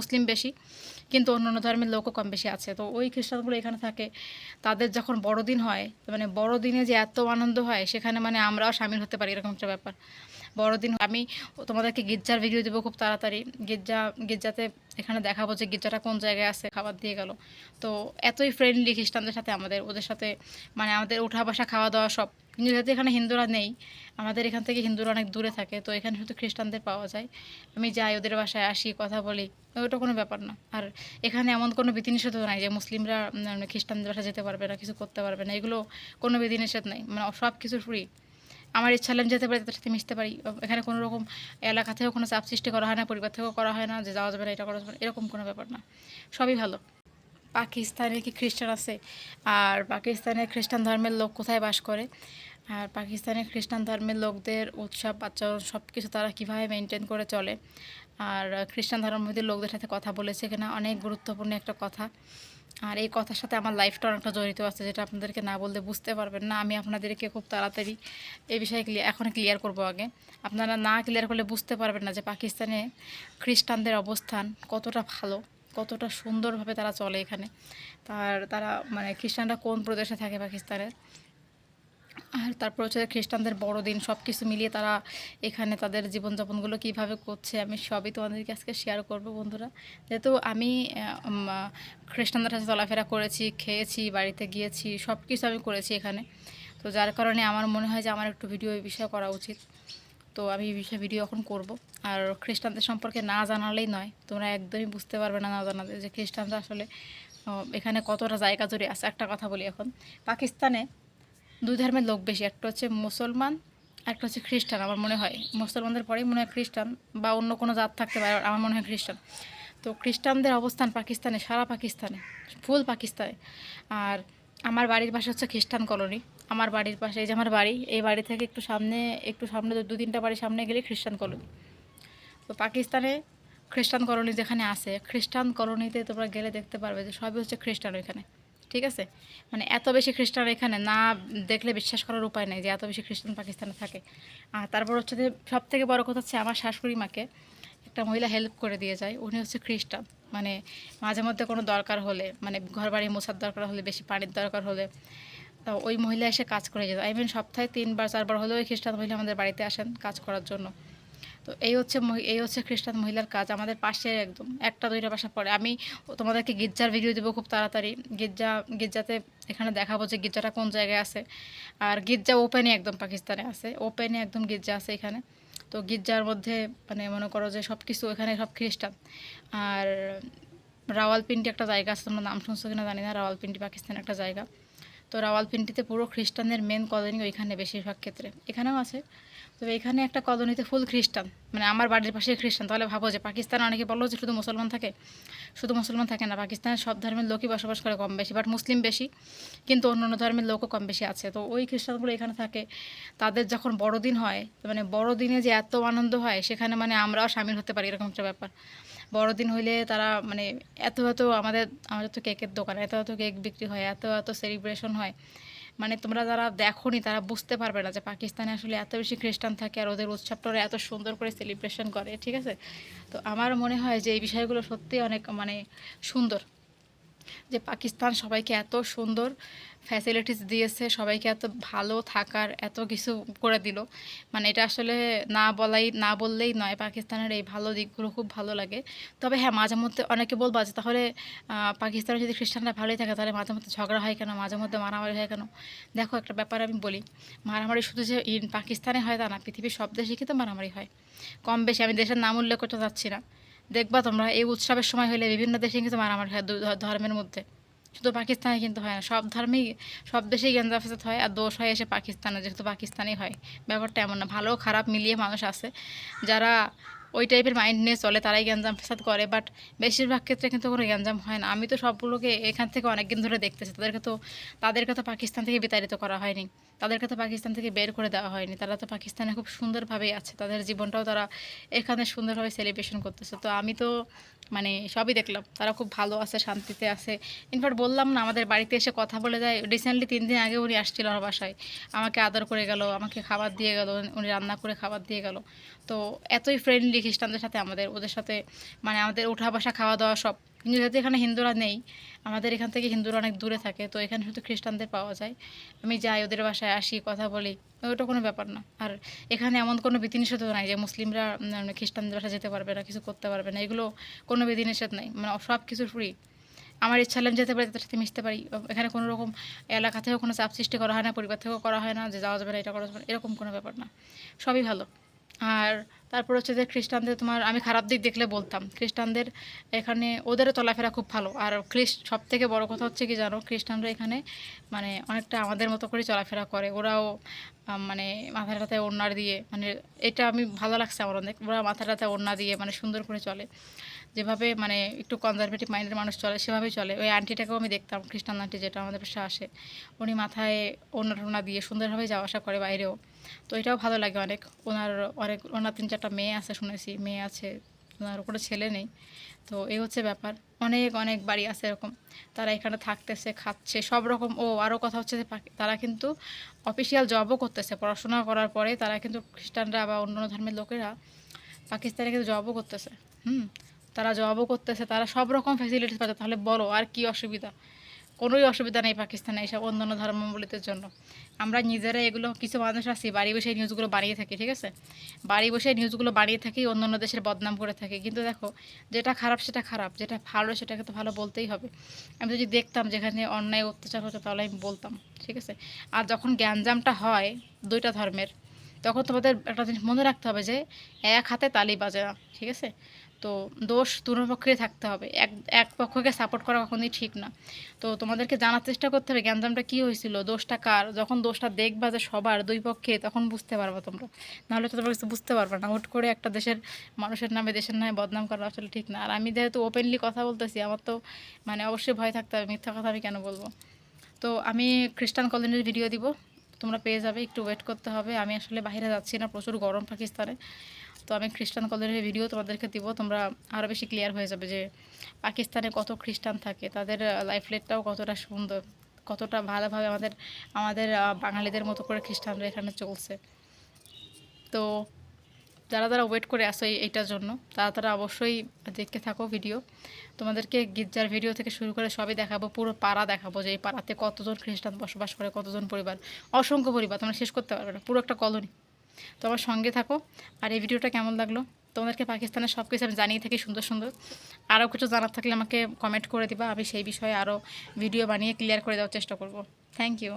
মুসলিম বেশি, কিন্তু অন্য অন্য ধর্মের লোকও কম বেশি আছে। তো ওই খ্রিস্টানগুলো এখানে থাকে, তাদের যখন বড়দিন হয় মানে বড়দিনে যে এত আনন্দ হয়, সেখানে মানে আমরাও সামিল হতে পারি, এরকম একটা ব্যাপার। বড়দিন, আমি তোমাদেরকে গির্জার ভিডিও দেবো খুব তাড়াতাড়ি। গির্জা, গির্জাতে এখানে দেখাবো যে গির্জাটা কোন জায়গায় আছে, খাবার দিয়ে গেল। তো এতই ফ্রেন্ডলি খ্রিস্টানদের সাথে আমাদের, ওদের সাথে মানে আমাদের উঠা বসা খাওয়া দাওয়া সব কিন্তু যেহেতু এখানে হিন্দুরা নেই, আমাদের এখান থেকে হিন্দুরা অনেক দূরে থাকে, তো এখানে শুধু খ্রিস্টানদের পাওয়া যায়। আমি যাই ওদের বাসায় আসি, কথা বলি, ওটা কোনো ব্যাপার না। আর এখানে এমন কোনো বিধিনিষেধও নাই যে মুসলিমরা মানে খ্রিস্টানদের বাসায় যেতে পারবে না, কিছু করতে পারবে না, এগুলো কোনো বিধিনিষেধ নাই মানে সব কিছু ফ্রি আমার ইচ্ছা হলে আমি যেতে পারি, তাদের সাথে মিশতে পারি। এখানে কোনো রকম এলাকা থেকেও কোনো চাপ সৃষ্টি করা হয় না, পরিবার থেকেও করা হয় না যে যাওয়া যাবে না, এটা করা যাবে না, এরকম কোনো ব্যাপার না। সবই ভালো। পাকিস্তানে কি খ্রিস্টান আছে? আর পাকিস্তানে খ্রিস্টান ধর্মের লোক কোথায় বাস করে? আর পাকিস্তানের খ্রিস্টান ধর্মের লোকদের উৎসব, আচরণ সব কিছু তারা কীভাবে মেনটেন করে চলে। আর খ্রিস্টান ধর্মের লোকদের সাথে কথা বলেছে কিনা অনেক গুরুত্বপূর্ণ একটা কথা। আর এই কথার সাথে আমার লাইফটা অনেকটা জড়িত আছে, যেটা আপনাদেরকে না বললে বুঝতে পারবেন না। আমি আপনাদেরকে খুব তাড়াতাড়ি এই বিষয়ে ক্লিয়ার এখন ক্লিয়ার করব আগে। আপনারা না ক্লিয়ার করলে বুঝতে পারবেন না যে পাকিস্তানে খ্রিস্টানদের অবস্থান কতটা ভালো, কতটা সুন্দরভাবে তারা চলে এখানে। তার, তারা মানে খ্রিস্টানরা কোন প্রদেশে থাকে পাকিস্তানের? আর তারপর হচ্ছে খ্রিস্টানদের বড়দিন সব কিছু মিলিয়ে তারা এখানে তাদের জীবনযাপনগুলো কীভাবে করছে, আমি সবই তোমাদেরকে আজকে শেয়ার করব বন্ধুরা। যেহেতু আমি খ্রিস্টানদের সাথে চলাফেরা করেছি, খেয়েছি, বাড়িতে গিয়েছি সব কিছু আমি করেছি এখানে। তো যার কারণে আমার মনে হয় যে আমার একটু ভিডিও এই বিষয়ে করা উচিত। তো আমি এই বিষয়ে ভিডিও এখন করব। আর খ্রিস্টানদের সম্পর্কে না জানালেই নয়, তোমরা একদমই বুঝতে পারবে না না জানালে যে খ্রিস্টানরা আসলে এখানে কতটা জায়গা জুড়ে আছে। একটা কথা বলি এখন, পাকিস্তানে দুই ধর্মের লোক বেশি, একটা হচ্ছে মুসলমান, একটা হচ্ছে খ্রিস্টান আমার মনে হয়। মুসলমানদের পরেই মনে হয় খ্রিস্টান বা অন্য কোনো জাত থাকতে পারে, আমার মনে হয় খ্রিস্টান। তো খ্রিস্টানদের অবস্থান পাকিস্তানে, সারা পাকিস্তানে ফুল পাকিস্তানে। আর আমার বাড়ির পাশে হচ্ছে খ্রিস্টান কলোনি আমার বাড়ির পাশে, এই যে আমার বাড়ি, এই বাড়ি থেকে একটু সামনে একটু সামনে দু তিনটা বাড়ি সামনে গেলে খ্রিস্টান কলোনি তো পাকিস্তানে খ্রিস্টান কলোনি যেখানে আছে, খ্রিস্টান কলোনিতে তোমরা গেলে দেখতে পারবে যে সবই হচ্ছে খ্রিস্টান ওইখানে। ঠিক আছে? মানে এত বেশি খ্রিস্টান এখানে না দেখলে বিশ্বাস করার উপায় নেই যে এত বেশি খ্রিস্টান পাকিস্তানে থাকে। আর তারপর হচ্ছে যে সব থেকে বড় কথা হচ্ছে আমার শাশুড়ি মাকে একটা মহিলা হেল্প করে দিয়ে যায়, উনি হচ্ছে খ্রিস্টান। মানে মাঝে মধ্যে কোনো দরকার হলে মানে ঘর বাড়ি মোছার দরকার হলে, বেশি পানির দরকার হলে, তো ওই মহিলা এসে কাজ করে যেত আই মিন সপ্তাহে তিনবার, চারবার হলেও ওই খ্রিস্টান মহিলা আমাদের বাড়িতে আসেন কাজ করার জন্য। তো এই হচ্ছে এই হচ্ছে খ্রিস্টান মহিলার কাজ, আমাদের পাশে একদম, একটা দুইটা বাসা পড়ে। আমি তোমাদেরকে গির্জার ভিডিও দেবো খুব তাড়াতাড়ি। গির্জা, গির্জাতে এখানে দেখাবো যে গির্জাটা কোন জায়গায় আছে। আর গির্জা ওপেনে একদম পাকিস্তানে আছে ওপেনে একদম গির্জা আছে এখানে। তো গির্জার মধ্যে মানে মনে করো যে সব কিছু এখানে সব খ্রিস্টান। আর রাওয়ালপিন্ডি একটা জায়গা আছে, তোমরা নাম শুনছো কিনা জানি না, রাওয়ালপিন্ডি পাকিস্তান একটা জায়গা। তো রাওয়ালপিন্ডিতে পুরো খ্রিস্টানদের মেন কলোনি ওইখানে বেশিরভাগ ক্ষেত্রে। এখানেও আছে। তবে এখানে একটা কলোনিতে ফুল খ্রিস্টান মানে আমার বাড়ির পাশে খ্রিস্টান, তাহলে ভাবো যে পাকিস্তান অনেকে বলো যে শুধু মুসলমান থাকে। শুধু মুসলমান থাকে না, পাকিস্তানের সব ধর্মের লোকই বসবাস করে কম বেশি বাট মুসলিম বেশি, কিন্তু অন্য অন্য ধর্মের লোকও কম বেশি আছে। তো ওই খ্রিস্টানগুলো এখানে থাকে, তাদের যখন বড়দিন হয় মানে বড়দিনে যে এত আনন্দ হয়, সেখানে মানে আমরাও সামিল হতে পারি, এরকম একটা ব্যাপার। বড়দিন হইলে তারা মানে এত এত আমাদের আমাদের তো কেকের দোকান, এত এত কেক বিক্রি হয়, এত এত সেলিব্রেশন হয়। মানে তোমরা যারা দেখোনি, তারা বুঝতে পারবে না যে পাকিস্তানে আসলে এত বেশি খ্রিস্টান থাকে আর ওদের উৎসবটা ওরা এত সুন্দর করে সেলিব্রেশন করে, ঠিক আছে? তো আমার মনে হয় যে এই বিষয়গুলো সত্যি অনেক মানে সুন্দর। যে পাকিস্তান সবাইকে এত সুন্দর ফ্যাসিলিটিস দিয়েছে, সবাইকে এত ভালো থাকার এত কিছু করে দিল। মানে এটা আসলে না বলাই, না বললেই নয়, পাকিস্তানের এই ভালো দিকগুলো খুব ভালো লাগে। তবে হ্যাঁ মাঝে মধ্যে অনেকে বলব যে তাহলে পাকিস্তানে যদি খ্রিস্টানরা ভালোই থাকে, তাহলে মাঝে মধ্যে ঝগড়া হয় কেন? মাঝে মধ্যে মারামারি হয় কেন? দেখো একটা ব্যাপার আমি বলি, মারামারি শুধু যে ইন পাকিস্তানে হয় তা না, পৃথিবীর সব দেশে কিন্তু মারামারি হয়। কম বেশি আমি দেশের নাম উল্লেখ করতে চাচ্ছি না। দেখবা তোমরা, এই উৎসবের সময় হলে বিভিন্ন দেশে কিন্তু মারামারি হয় ধর্মের মধ্যে। শুধু পাকিস্তানে কিন্তু হয় না, সব ধর্মেই, সব দেশেই গেঞ্জা ফেসাদ হয় আর দোষ হয় এসে পাকিস্তানে, যেহেতু পাকিস্তানেই হয়। ব্যাপারটা এমন না, ভালো খারাপ মিলিয়ে মানুষ আছে। যারা ওই টাইপের মাইন্ড নিয়ে চলে, তারাই গ্যাঞ্জাম ফেসাদ করে বাট বেশিরভাগ ক্ষেত্রে কিন্তু কোনো গ্যাঞ্জাম হয় না। আমি তো সবগুলোকে এখান থেকে অনেক দিন ধরে দেখতেছি, তাদেরকে তো তাদেরকে তো পাকিস্তান থেকে বিতাড়িত করা হয়নি। তাদেরকে তো পাকিস্তান থেকে বের করে দেওয়া হয়নি। তারা তো পাকিস্তানে খুব সুন্দরভাবেই আছে। তাদের জীবনটাও তারা এখানে সুন্দরভাবে সেলিব্রেশন করতেছে। তো আমি তো মানে সবই দেখলাম। তারা খুব ভালো আছে, শান্তিতে আছে। ইনফ্যাক্ট বললাম না, আমাদের বাড়িতে এসে কথা বলে যায়। রিসেন্টলি তিন দিন আগে উনি আসছিল আমার বাসায়। আমাকে আদর করে গেল, আমাকে খাবার দিয়ে গেল, উনি রান্না করে খাবার দিয়ে গেল। তো এতই ফ্রেন্ডলি খ্রিস্টানদের সাথে আমাদের, ওদের সাথে মানে আমাদের উঠা বসা খাওয়া দাওয়া সব কিন্তু যেহেতু এখানে হিন্দুরা নেই, আমাদের এখান থেকে হিন্দুরা অনেক দূরে থাকে, তো এখানে শুধু খ্রিস্টানদের পাওয়া যায়। আমি যাই, ওদের বাসায় আসি, কথা বলি, ওটা কোনো ব্যাপার না। আর এখানে এমন কোনো বিধিনিষেধ নাই যে মুসলিমরা মানে খ্রিস্টানদের বাসায় যেতে পারবে না, কিছু করতে পারবে না, এগুলো কোনো বিধিনিষেধ নাই মানে সব কিছু ফ্রি আমার ইচ্ছা হলে আমি যেতে পারি, তাদের সাথে মিশতে পারি। এখানে কোনো রকম এলাকা থেকেও কোনো চাপ সৃষ্টি করা হয় না, পরিবার থেকেও করা হয় না যে যাওয়া যাবে না, এটা করা যাবে না, এরকম কোনো ব্যাপার না। সবই ভালো। আর তারপর হচ্ছে যে খ্রিস্টানদের তোমার, আমি খারাপ দিক দেখলে বলতাম। খ্রিস্টানদের এখানে, ওদেরও চলাফেরা খুব ভালো। আর খ্রিস্ট সব থেকে বড় কথা হচ্ছে কি জানো, খ্রিস্টানরা এখানে মানে অনেকটা আমাদের মতো করে চলাফেরা করে। ওরাও মানে মাথার টাথায় ওড়না দিয়ে মানে এটা আমি ভালো লাগছে আমার অনেক। ওরা মাথার টাথায় ওড়না দিয়ে মানে সুন্দর করে চলে। যেভাবে মানে একটু কনজারভেটিভ মাইন্ডের মানুষ চলে, সেভাবেই চলে। ওই আন্টিটাকেও আমি দেখতাম খ্রিস্টান আন্টি যেটা আমাদের পাশে আসে। উনি মাথায় ওড়না টোনা দিয়ে সুন্দরভাবে যাওয়া আসা করে বাইরেও। তো এটাও ভালো লাগে অনেক। ওনার অনেক, ওনার তিন চারটা মেয়ে আছে শুনেছি, মেয়ে আছে, ওনার কোনো ছেলে নেই। তো এই হচ্ছে ব্যাপার। অনেক অনেক বাড়ি আছে এরকম। তারা এখানে থাকতেছে, খাচ্ছে, সব রকম। ও, আরও কথা হচ্ছে যে তারা কিন্তু অফিসিয়াল জবও করতেছে। পড়াশোনা করার পরে তারা কিন্তু খ্রিস্টানরা বা অন্য ধর্মের লোকেরা পাকিস্তানে কিন্তু জবও করতেছে। হুম? তারা জবও করতেছে, তারা সব রকম ফ্যাসিলিটিস পাচ্ছে, তাহলে বলো আর কি অসুবিধা? কোনোই অসুবিধা নেই পাকিস্তানে এইসব অন্যান্য ধর্মাবলীদের জন্য। আমরা নিজেরা এগুলো, কিছু মানুষ আছি, বাড়ি বসে নিউজগুলো বানিয়ে থাকি, ঠিক আছে? বাড়ি বসে নিউজগুলো বানিয়ে থাকি অন্য অন্য দেশের বদনাম করে থাকি। কিন্তু দেখো, যেটা খারাপ সেটা খারাপ, যেটা ভালো সেটাকে তো ভালো বলতেই হবে। আমি যদি দেখতাম যেখানে অন্যায় অত্যাচার হতো, তাহলে আমি বলতাম, ঠিক আছে? আর যখন গ্যাঞ্জামটা হয় দুইটা ধর্মের, তখন তোমাদের একটা জিনিস মনে রাখতে হবে যে, এক হাতে তালি বাজে না ঠিক আছে? তো দোষ দুটো পক্ষেই থাকতে হবে। এক এক পক্ষকে সাপোর্ট করা কখনোই ঠিক না। তো তোমাদেরকে জানার চেষ্টা করতে হবে গ্যাঞ্জামটা কী হয়েছিল, দোষটা কার? যখন দোষটা দেখবা যে সবার দুই পক্ষে, তখন বুঝতে পারবে তোমরা। নাহলে তো তোমরা কিছু বুঝতে পারবে না। হুট করে একটা দেশের মানুষের নামে, দেশের নামে বদনাম করা আসলে ঠিক না। আর আমি যেহেতু ওপেনলি কথা বলতেছি, আমার তো মানে অবশ্যই ভয় থাকতে হবে। মিথ্যা কথা আমি কেন বলব? তো আমি খ্রিস্টান কলোনির ভিডিও দিব। তোমরা পেয়ে যাবে, একটু ওয়েট করতে হবে। আমি আসলে বাইরে যাচ্ছি না, প্রচুর গরম পাকিস্তানে। তো আমি খ্রিস্টান কলেজের ভিডিও তোমাদেরকে দিব, তোমরা আরও বেশি ক্লিয়ার হয়ে যাবে যে পাকিস্তানে কত খ্রিস্টান থাকে। তাদের লাইফ লেটটাও কতটা সুন্দর, কতটা ভালোভাবে আমাদের আমাদের বাঙালিদের মতো করে খ্রিস্টানরা এখানে চলছে। তো যারা যারা ওয়েট করে আসো এইটার জন্য, তারা তারা অবশ্যই দেখতে থাকো ভিডিও তোমাদেরকে গির্জার ভিডিও থেকে শুরু করে সবই দেখাবো, পুরো পাড়া দেখাবো যে এই পাড়াতে কতজন খ্রিস্টান বসবাস করে, কতজন পরিবার, অসংখ্য পরিবার, তোমরা শেষ করতে পারবে না, পুরো একটা কলোনি তো আমার সঙ্গে থাকো, আর এই ভিডিওটা কেমন লাগল? তোমাদেরকে পাকিস্তানের সব কিছু আমি জানিয়ে থাকি সুন্দর সুন্দর। আরও কিছু জানার থাকলে আমাকে কমেন্ট করে দিবা, আমি সেই বিষয়ে আরও ভিডিও বানিয়ে ক্লিয়ার করে দেওয়ার চেষ্টা করব। Thank you